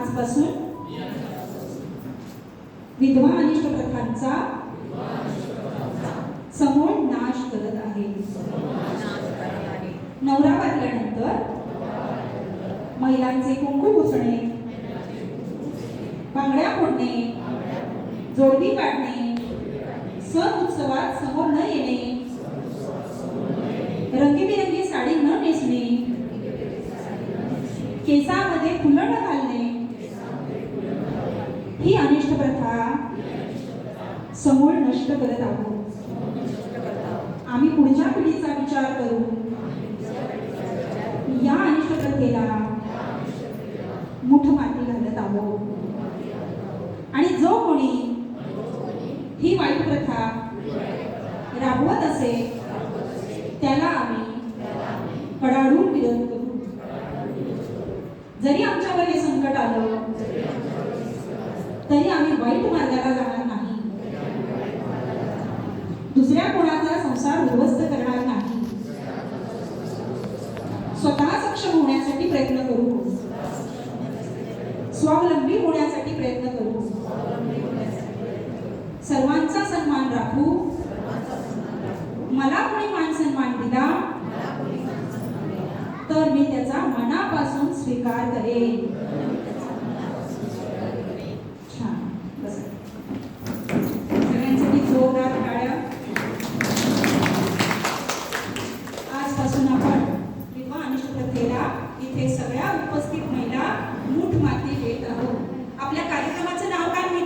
आजपासून विधवा अनिष्ट प्रथांचा? समूळ नाश करत आहे. नवरा वारल्यानंतर महिलांचे कुंकू पुसणे. बांगड्या फोडणे. जोडणी काढणे. सण उत्सवात समोर न येणे. अनिष्ट प्रथा समूळ नष्ट करत आहोत आम्ही पुढच्या पिढीचा विचार करून या अनिष्ट प्रथेला मुठ माती घालत आहोत. आणि जो कोणी ही वाईट प्रथा राबवत असे त्याला आम्ही कडाडून विरोध करू. जरी आमच्यावर हे तरी आम्ही वाईट मार्गाला जाणार नाही. दुसऱ्या कोणाचा संसार उद्ध्वस्त करणार नाही. स्वतः सक्षम होण्यासाठी प्रयत्न करू. स्वावलंबी होण्यासाठी प्रयत्न करू. सर्वांना